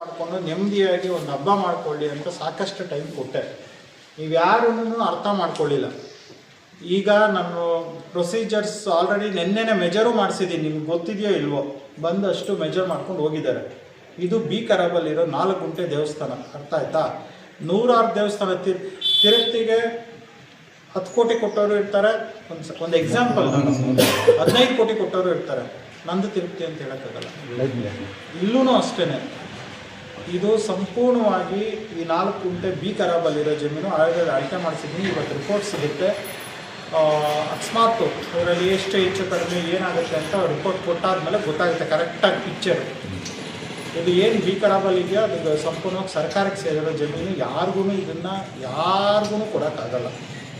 ಮಾಡಿಕೊಂಡು ನೆಮ್ಮದಿಯಾಗಿ ಒಂದು ಹಬ್ಬ ಮಾಡ್ಕೊಳ್ಳಿ ಅಂತ ಸಾಕಷ್ಟು ಟೈಮ್ ಕೊಟ್ಟೆ. ನೀವು ಯಾರನ್ನೂ ಅರ್ಥ ಮಾಡ್ಕೊಳ್ಳಿಲ್ಲ. ಈಗ ನಾನು ಪ್ರೊಸೀಜರ್ಸ್ ಆಲ್ರೆಡಿ ನಿನ್ನೆನೆ ಮೆಜರು ಮಾಡಿಸಿದ್ದೀನಿ. ನಿಮ್ಗೆ ಗೊತ್ತಿದೆಯೋ ಇಲ್ವೋ? ಬಂದಷ್ಟು ಮೆಜರ್ ಮಾಡ್ಕೊಂಡು ಹೋಗಿದ್ದಾರೆ. ಇದು ಬಿ ಕರಬಲ್ಲಿರೋ ನಾಲ್ಕು ಗುಂಟೆ ದೇವಸ್ಥಾನ. ಅರ್ಥ ಆಯ್ತಾ? ನೂರಾರು ದೇವಸ್ಥಾನ ತಿರ್ ತಿರುಪ್ತಿಗೆ ಹತ್ತು ಕೋಟಿ ಕೊಟ್ಟವರು ಇರ್ತಾರೆ. ಒಂದು ಒಂದು ಎಕ್ಸಾಂಪಲ್ ಹದಿನೈದು ಕೋಟಿ ಕೊಟ್ಟವರು ಇರ್ತಾರೆ. ನಂದು ತಿರುಪ್ತಿ ಅಂತ ಹೇಳೋಕ್ಕಾಗಲ್ಲ. ಇಲ್ಲೂ ಅಷ್ಟೇ ಇದು ಸಂಪೂರ್ಣವಾಗಿ ಈ ನಾಲ್ಕು ಗುಂಟೆ ಬಿ ಖರಾಬಲ್ಲಿರೋ ಜಮೀನು ಆಯೋಗದ ಅಳತೆ ಮಾಡಿಸಿದ್ದೀನಿ. ಇವತ್ತು ರಿಪೋರ್ಟ್ ಸಿಗುತ್ತೆ. ಅಕಸ್ಮಾತ್ ಅದರಲ್ಲಿ ಎಷ್ಟು ಹೆಚ್ಚು ಕಡಿಮೆ ಏನಾಗುತ್ತೆ ಅಂತ ರಿಪೋರ್ಟ್ ಕೊಟ್ಟಾದ್ಮೇಲೆ ಗೊತ್ತಾಗುತ್ತೆ. ಕರೆಕ್ಟಾಗಿ ಪಿಕ್ಚರ್ ಇದು ಏನು ಬಿ ಖರಾಬಲ್ಲಿ ಇದೆಯೋ ಅದು ಸಂಪೂರ್ಣವಾಗಿ ಸರ್ಕಾರಕ್ಕೆ ಸೇರಿರೋ ಜಮೀನು. ಯಾರಿಗೂ ಇದನ್ನು, ಯಾರಿಗೂ ಕೊಡೋಕ್ಕಾಗಲ್ಲ.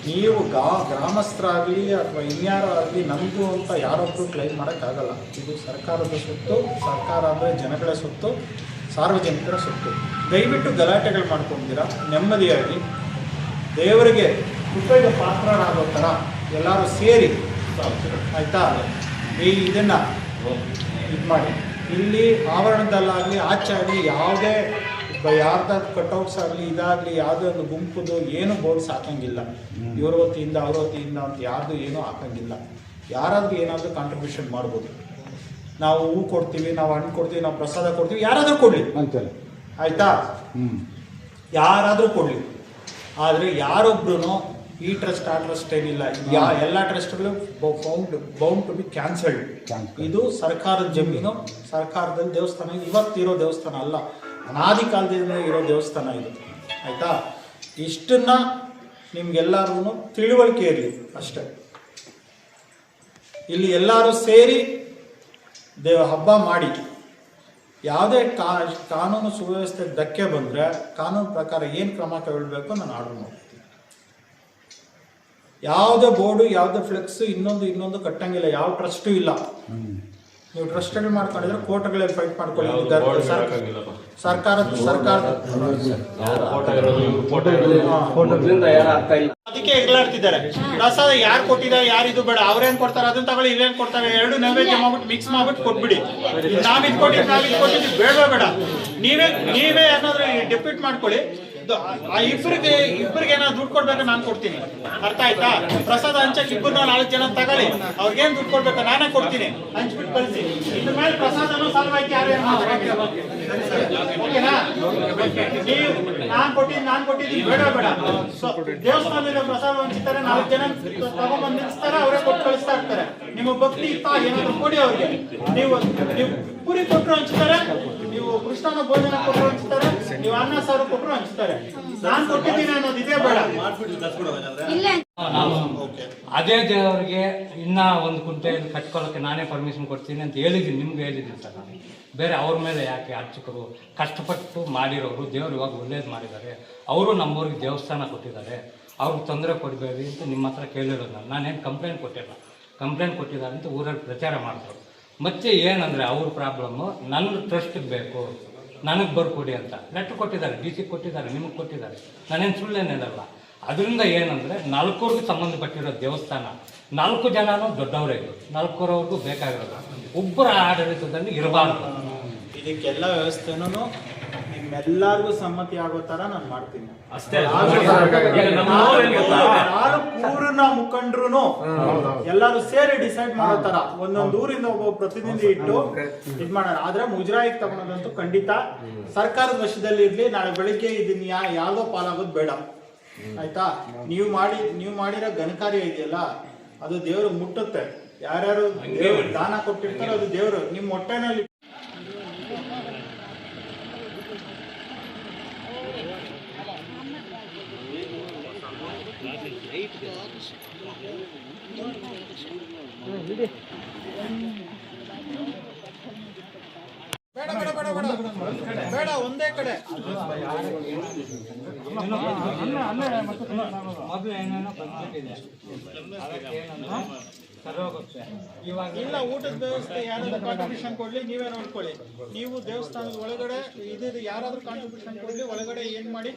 ನೀವು ಗಾ, ಗ್ರಾಮಸ್ಥರಾಗಲಿ ಅಥವಾ ಇನ್ಯಾರಾಗಲಿ ನಮಗೂ ಅಂತ ಯಾರೊಬ್ಬರು ಕ್ಲೈಮ್ ಮಾಡೋಕ್ಕಾಗಲ್ಲ. ಇದು ಸರ್ಕಾರದ ಸುತ್ತು, ಸರ್ಕಾರ ಅಂದರೆ ಜನಗಳ ಸೊತ್ತು. ಸಾರ್ವಜನಿಕರ ಸೊತ್ತು. ದಯವಿಟ್ಟು ಗಲಾಟೆಗಳು ಮಾಡ್ಕೊಂಡಿದ್ದೀರಾ? ನೆಮ್ಮದಿಯಾಗಿ. ದೇವರಿಗೆ ಕೃಪೆಗೆ ಪಾತ್ರರಾಗೋ ಥರ ಎಲ್ಲರೂ ಸೇರಿ. ಆಯಿತಾ? ಈ ಇದನ್ನು ಇದು ಮಾಡಿ. ಇಲ್ಲಿ ಆವರಣದಲ್ಲಾಗಲಿ ಆಚೆ ಆಗಲಿ ಯಾವುದೇ ಯಾರ್ದ ಕಟೌಟ್ಸ್ ಆಗಲಿ, ಇದಾಗಲಿ, ಯಾವುದೇ ಒಂದು ಗುಂಪುದು ಏನು ಬೋರ್ಡ್ಸ್ ಹಾಕೋಂಗಿಲ್ಲ. ಇವ್ರ ಹೊತ್ತಿಯಿಂದ ಅವ್ರ ಹೊತ್ತಿಯಿಂದ ಅಂತ ಯಾರ್ದು ಏನೂ ಹಾಕೋಂಗಿಲ್ಲ. ಯಾರಾದರೂ ಏನಾದರೂ ಕಾಂಟ್ರಿಬ್ಯೂಷನ್ ಮಾಡ್ಬೋದು. ನಾವು ಹೂ ಕೊಡ್ತೀವಿ ನಾವು ಹಣ್ಣು ಕೊಡ್ತೀವಿ ನಾವು ಪ್ರಸಾದ ಕೊಡ್ತೀವಿ ಯಾರಾದರೂ ಕೊಡಲಿ. ಅಂತೇಳಿ ಆಯಿತಾ? ಹ್ಞೂ ಯಾರಾದರೂ ಕೊಡಲಿ. ಆದರೆ ಯಾರೊಬ್ರು ಈ ಟ್ರಸ್ಟ್ ಆ ಟ್ರಸ್ಟ್ ಏನಿಲ್ಲ. ಯಾ ಎಲ್ಲ ಟ್ರಸ್ಟ್ಗಳು bound bound to be cancelled ಇದು ಸರ್ಕಾರದ ಜಮೀನು ಸರ್ಕಾರದ ದೇವಸ್ಥಾನ. ಇವತ್ತಿರೋ ದೇವಸ್ಥಾನ ಅಲ್ಲ. ಅನಾದಿ ಕಾಲದಿಂದ ಇರೋ ದೇವಸ್ಥಾನ ಇದು. ಆಯಿತಾ? ಇಷ್ಟನ್ನ ನಿಮ್ಗೆಲ್ಲರೂ ತಿಳುವಳಿಕೆ ಇರಲಿ ಅಷ್ಟೇ. ಇಲ್ಲಿ ಎಲ್ಲರೂ ಸೇರಿ ದೇವ ಹಬ್ಬ ಮಾಡಿ, ಯಾವುದೇ ಕಾ, ಕಾನೂನು ಸುವ್ಯವಸ್ಥೆ ಧಕ್ಕೆ ಬಂದರೆ ಕಾನೂನು ಪ್ರಕಾರ ಏನು ಕ್ರಮ ಕೈಗೊಳ್ಬೇಕು ನಾನು ಆರ್ಡರ್ ಮಾಡ್ತೀನಿ. ಯಾವುದೇ ಬೋರ್ಡು, ಯಾವುದೇ ಫ್ಲೆಕ್ಸು ಇನ್ನೊಂದು ಇನ್ನೊಂದು ಕಟ್ಟಂಗಿಲ್ಲ, ಯಾವ ಟ್ರಸ್ಟು ಇಲ್ಲ. ನೀವು ಟ್ರಸ್ಟ್ಗಳು ಮಾಡ್ಕೊಂಡಿದ್ರೆ ಕೋರ್ಟ್ಗಳಲ್ಲಿ ಫೈಟ್ ಮಾಡ್ಕೊಳ್ಳಿ. ಸರ್ಕಾರದ ಸರ್ಕಾರದ ಮೊದ್ಲಿಂದ ಯಾರು ಆಗ್ತಾ ಇಲ್ಲ. ಅದಕ್ಕೆ ಎಗ್ಲಾಡ್ತಿದ್ದಾರೆ ಪ್ರಸಾದ ಯಾರು ಕೊಟ್ಟಿದ್ದಾರೆ ಯಾರು ಇದು ಬೇಡ ಅವ್ರೇನ್ ಕೊಡ್ತಾರೆ ಅದನ್ನ ತಗೊಳ್ಳಿ ಇಲ್ಲೇನ್ ಕೊಡ್ತಾರೆ ಎರಡು ನೈವೇದ್ಯ ಮಾಡ್ಬಿಟ್ಟು ಮಿಕ್ಸ್ ಮಾಡ್ಬಿಟ್ಟು ಕೊಟ್ಬಿಡಿ. ನಾವ್ ಇದ್ಕೊಟ್ಟಿದ್ ನಾವ್ ಕೊಟ್ಟಿದ್ದು ಬೇಡ ಬೇಡ. ನೀವೇ ನೀವೇ ಏನಾದ್ರು ಡೆಪ್ಯೂಟ್ ಮಾಡ್ಕೊಳ್ಳಿ. ಆ ಇಬ್ಬರಿಗೆ ಇಬ್ಬರಿಗೆ ಏನಾದ್ರು ದುಡ್ಡು ಕೊಡ್ಬೇಕು ನಾನು ಕೊಡ್ತೀನಿ. ಅರ್ಥ ಆಯ್ತಾ? ಪ್ರಸಾದ ಹಂಚಕ್ ಇಬ್ಬರು ನಾಲ್ಕು ಜನ ತಗೊಳ್ಳಿ. ಅವ್ರಿಗೇನ್ ದುಡ್ಡು ಕೊಡ್ಬೇಕು ನಾನೇ ಕೊಡ್ತೀನಿ. ಹಂಚ್ಬಿಟ್ಟು ಕಳಿಸಿ. ಇದ್ರ ಮೇಲೆ ಪ್ರಸಾದನೂ ಸಲುವಾಗಿ ಯಾರು? ಓಕೆನಾ ನೀವು, ನಾನ್ ಕೊಟ್ಟಿದ್ದು ನಾನ್ ಕೊಟ್ಟಿದ್ದೀನಿ ಬೇಡ ಬೇಡ. ಸೊ ದೇವಸ್ಥಾನದಿಂದ ಪ್ರಸಾದ ಹಂಚ್ತಾರೆ, ನಾಲ್ಕು ಜನ ತಗೊಂಡ್ಬಂದು ನಿಲ್ಲಿಸ್ತಾರೆ ಅವರೇ ಕೊಟ್ಟು ಕಳಿಸ್ತಾ ಇರ್ತಾರೆ. ನಿಮ್ಮ ಭಕ್ತಿ ಇತ್ತ? ಏನಾದ್ರು ಕೊಡಿ ಅವ್ರಿಗೆ. ನೀವು ನೀವು ಪುರಿ ಕೊಟ್ಟರು ಹಂಚ್ತಾರೆ, ನೀವು ಕೃಷ್ಣನ ಭೋಜನ ಕೊಟ್ಟರು ನೀವು ಅನ್ನ ಸಾರು ಕೊಟ್ಟರು ಹಂಚ್ತಾರೆ. ನಾನ್ ಕೊಟ್ಟಿದ್ದೀನಿ ಅನ್ನೋದು ಇದೇ ಬೇಡ. ಇಲ್ಲೇ. ಓಕೆ. ಅದೇ ದೇವರಿಗೆ ಇನ್ನ ಒಂದು ಕುಂಟೆ ಕಟ್ಕೊಳ್ಳೋಕೆ ನಾನೇ ಪರ್ಮಿಷನ್ ಕೊಡ್ತೀನಿ ಅಂತ ಹೇಳಿದ್ದೀನಿ ನಿಮ್ಗೆ ಹೇಳಿದ್ದೀನಿ ಸರ್ ನಾನು. ಬೇರೆ ಅವ್ರ ಮೇಲೆ ಯಾಕೆ ಅರ್ಚಕರು ಕಷ್ಟಪಟ್ಟು ಮಾಡಿರೋರು ದೇವ್ರು ಇವಾಗ ಒಳ್ಳೇದು ಮಾಡಿದ್ದಾರೆ. ಅವರು ನಮ್ಮವ್ರಿಗೆ ದೇವಸ್ಥಾನ ಕೊಟ್ಟಿದ್ದಾರೆ. ಅವ್ರಿಗೆ ತೊಂದರೆ ಕೊಡಬೇಡಿ ಅಂತ ನಿಮ್ಮ ಹತ್ರ ಕೇಳಿರೋದು ನಾನು. ನಾನೇನು ಕಂಪ್ಲೇಂಟ್ ಕೊಟ್ಟಿಲ್ಲ. ಕಂಪ್ಲೇಂಟ್ ಕೊಟ್ಟಿದ್ದಾರೆ ಅಂತ ಊರಲ್ಲಿ ಪ್ರಚಾರ ಮಾಡಿದ್ರು ಮತ್ತೆ ಏನಂದರೆ ಅವ್ರ ಪ್ರಾಬ್ಲಮ್ಮು ನನ್ನ ಟ್ರಸ್ಟಿಗೆ ಬೇಕು. ನನಗೆ ಬರ್ಕೊಡಿ ಅಂತ. ಲೆಟ್ರ್ ಕೊಟ್ಟಿದ್ದಾರೆ ಡಿ ಸಿ ಕೊಟ್ಟಿದ್ದಾರೆ ನಿಮಗೆ ಕೊಟ್ಟಿದ್ದಾರೆ. ನಾನೇನು ಸುಳ್ಳೇನೇನಲ್ಲ ಅದರಿಂದ ಏನಂದರೆ ನಾಲ್ಕೂರಿಗೆ ಸಂಬಂಧಪಟ್ಟಿರೋ ದೇವಸ್ಥಾನ ನಾಲ್ಕು ಜನನೂ ದೊಡ್ಡವರೇ ಇದ್ದರು ನಾಲ್ಕೂರವ್ರಿಗೂ ಬೇಕಾಗಿರೋದು. ಒಬ್ಬರ ಆಡಳಿತದಲ್ಲಿ ಇರಬಾರ್ದು. ಇದಕ್ಕೆಲ್ಲ ವ್ಯವಸ್ಥೆನೂ ನಿಮ್ಮೆಲ್ಲರಿಗೂ ಸಮ್ಮತಿ ಆಗೋ ಥರ ನಾನು ಮಾಡ್ತೀನಿ. ಅಷ್ಟೇ ಈಗ ನಮ್ಮ ಊರಲ್ಲಿ ಗೊತ್ತಾ? ನಾಲ್ಕು ಊರಿನ ಮುಖಂಡ್ರು ಎಲ್ಲರೂ ಸೇರಿ ಡಿಸೈಡ್ ಮಾಡೋ ತರ ಒಂದೊಂದು ಊರಿಂದ ಒಬ್ಬ ಪ್ರತಿನಿಧಿ ಇಟ್ಟು ಇದ್ ಮಾಡೋಣ. ಆದ್ರೆ ಮುಜರಾಯಿಗೆ ತಗೊಳೋದಂತೂ ಖಂಡಿತ ಸರ್ಕಾರದ ವಶದಲ್ಲಿ ಇರ್ಲಿ ನಾಳೆ ಬೆಳಿಗ್ಗೆ ಇದನ್ನ ಯಾ ಯಾವ್ದೋ ಪಾಲಾಗೋದ್ ಬೇಡ. ಆಯ್ತಾ? ನೀವು ಮಾಡಿ ನೀವು ಮಾಡಿರೋ ಘನಕಾರ್ಯ ಇದೆಯಲ್ಲ ಅದು ದೇವ್ರು ಮುಟ್ಟುತ್ತೆ. ಯಾರ್ಯಾರು ದೇವ್ರು ದಾನ ಕೊಟ್ಟಿರ್ತಾರೋ ಅದು ದೇವ್ರು. ನಿಮ್ಮ ಹೊಟ್ಟೆನಲ್ಲಿ ಒಂದೇ ಕಡೆ ಇಲ್ಲ, ಊಟದ ವ್ಯವಸ್ಥೆ ಯಾರಾದ್ರೂ ಕಾಂಟ್ರಿಬ್ಯೂಷನ್ ಕೊಡ್ಲಿ, ನೀವೇ ನೋಡ್ಕೊಳ್ಳಿ. ನೀವು ದೇವಸ್ಥಾನದ ಒಳಗಡೆ ಇದ್ದು ಯಾರಾದ್ರೂ ಕಾಂಟ್ರಿಬ್ಯೂಷನ್ ಕೊಡ್ಲಿ, ಒಳಗಡೆ ಏನ್ ಮಾಡಿ